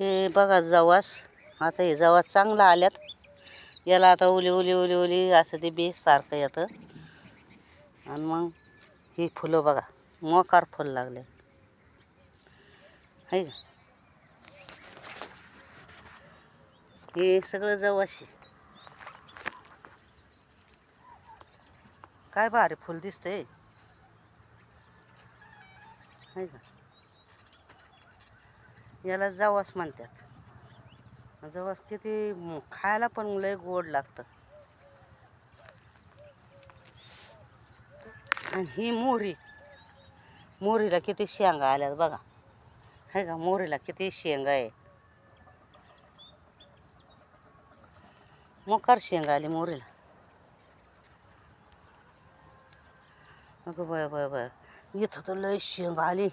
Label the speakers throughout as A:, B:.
A: हे बघा जवास आता हे जवास चांगला आल्यात. याला आता उली उली उली उली असं ते बेस सारखं येतं. आणि मग ही फुलं बघा मोकार फुल लागले. आहे का? हे सगळं जवाशी काय भारी फुल दिसतंय. आहे का? याला जवास म्हणतात. जवास किती खायला पण लय गोड लागतं. आणि ही मोहरी. मोहरीला किती शेंगा आल्यात बघा. आहे का मोहरीला किती शेंगा आहे मोकार शेंगा आली मोहरीला. अगं बाय बाय बाय इथं तर लय शेंगा आली.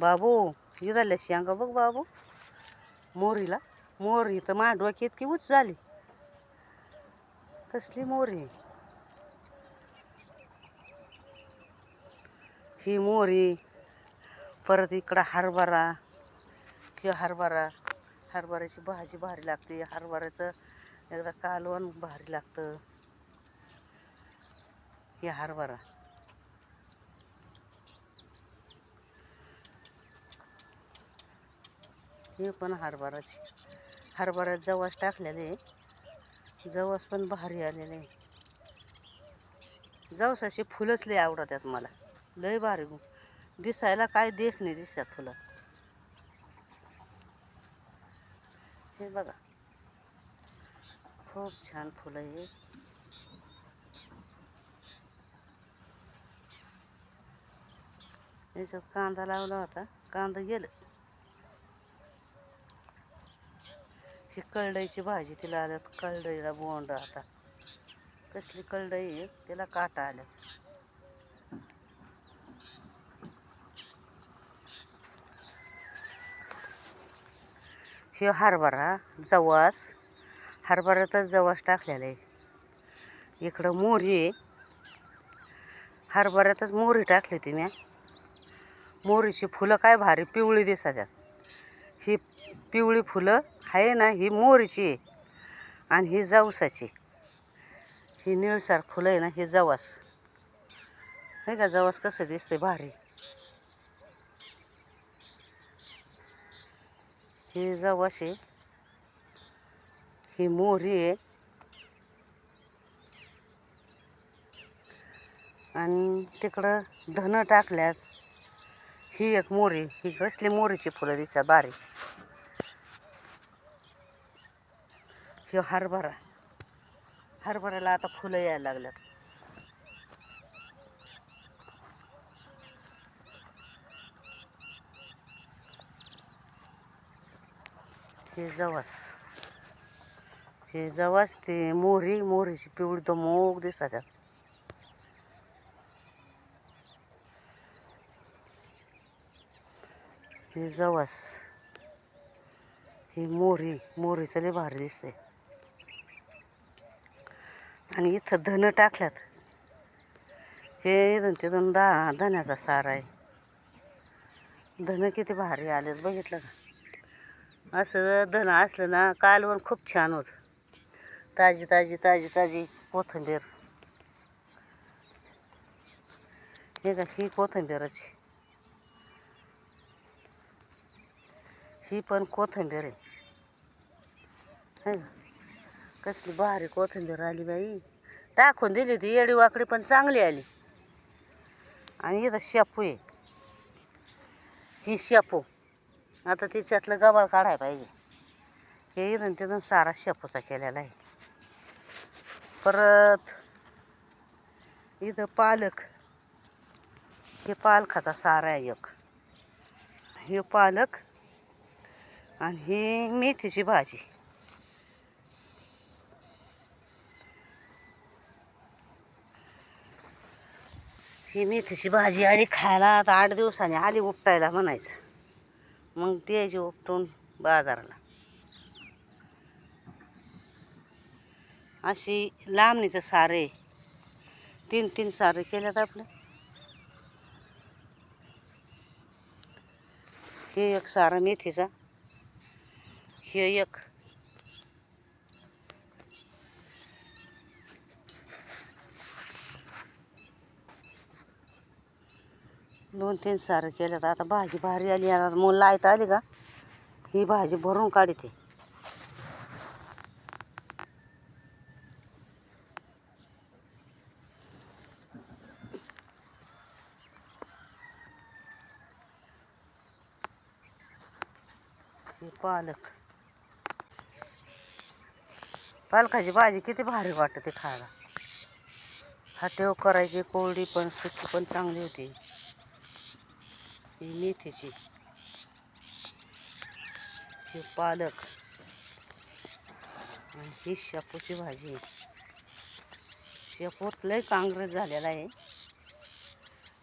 A: बाबू इथल्या शेंगा बघ बाबू. मोरीला. मोरी तर माझ्या डोक्यात की उच झाली. कसली मोरी? ही मोरी. परत इकडं हरभरा. किंवा हरभरा. हरभऱ्याची भाजी भारी लागते. हरभऱ्याचं एकदा कालवण भारी लागतं. हे हरभरा. हे पण हरभराची. हरभऱ्यात जवस टाकलेले जवस पण भारी आलेले आहे. जवसाची फुलंच लय आवडतात मला. लय भारी दिसायला काय देख नाही दिसतात फुलं. हे बघा. खूप छान फुलं आहे याच्यात कांदा लावला होता. कांदा गेलं. ही कळडईची भाजी तिला आल्यात कळडईला बोंड आता. कसली कळडई आहे तिला काटा आल्यात हे हरभरा जवास हरभऱ्यातच जवास टाकलेला आहे. इकडं मोहरी आहे. हरभऱ्यातच मोहरी टाकली होती मी. मोहरीची फुलं काय भारी पिवळी दिसतात ही पिवळी फुलं आहे ना ही मोहरीची आहे. आणि ही जावसाची ही निळसार फुलं आहे ना ही जवास. हे का जवास कसं दिसते भारी. ही जवास आहे. ही मोहरी आहे. आणि तिकडं धनं टाकल्यात. ही एक मोरी ही कसली मोरीची फुलं दिसतात बारीक हे हरभरा. हरभऱ्याला आता फुलं यायला लागल्यात. हे जवस. हे जवस ते मोहरी मोहरीची पिवळी तो मोग दिसतात हे जवस. ही मोहरी मोहरीचं लय भारी दिसते आणि इथं धनं टाकल्यात. हे इथून तिथून दा धन्याचा सार आहे. धनं किती भारी आलेत बघितलं का? असं धनं असलं ना कालवण खूप छान होत. ताजी ताजी ताजी ताजी कोथिंबीर. हे का ही कोथिंबीरची. ही पण कोथिंबीर आहे. का? कसली भारी कोथिंबीर आली बाई. टाकून दिली होती येडी वाकडी पण चांगली आली. आणि इथं शेपू आहे. ही शेपू. आता तिच्यातलं गबाळ काढायला पाहिजे. हे इथून तिथून सारा शेपूचा केलेला आहे. परत इथं पालक. हे पालकाचा सारा आहे एक. हे पालक आणि ही मेथीची भाजी. ही मेथीची भाजी आली खायला. आता आठ दिवसांनी आली उपटायला म्हणायचं. मग द्यायची उपटून बाजाराला. अशी लांबणीचं सारे. तीन तीन सारे केल्यात आपले. हे एक सारा मेथीचा. हे एक दोन तीन सारं केलं तर आता भाजी भारी आली. आता मग लाइट आली का ही भाजी भरून काढते. हे पालक. पालकाची भाजी किती भारी वाटते खायला. हाटेव करायची कोरडी पण सुकी पण चांगली होती. ही मेथीची हे पालक. आणि ही शेपूची भाजी. शेपूत लय काँग्रेस झालेला आहे.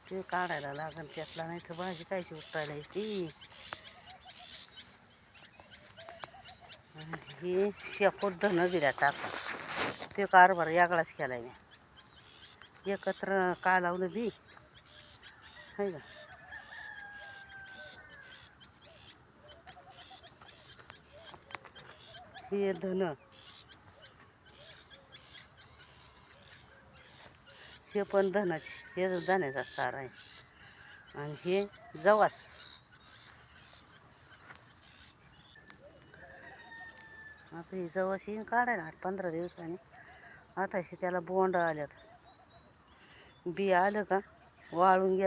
A: ते काढायला लागेल त्यातला नाही तर भाजी कायची उठायला येते हे शेपूट धनं दिल्या टाका ते कारभार यागळाच केलाय मी. एकत्र का लावलं बी? है का? हे धन. हे पण धनाचे हे धण्याचा सार आहे. आणि हे जवास. आता ही जवस येईन काढायला आठ पंधरा दिवसाने. आताशी त्याला बोंड आल्यात. बी आलं का वाळून गेलं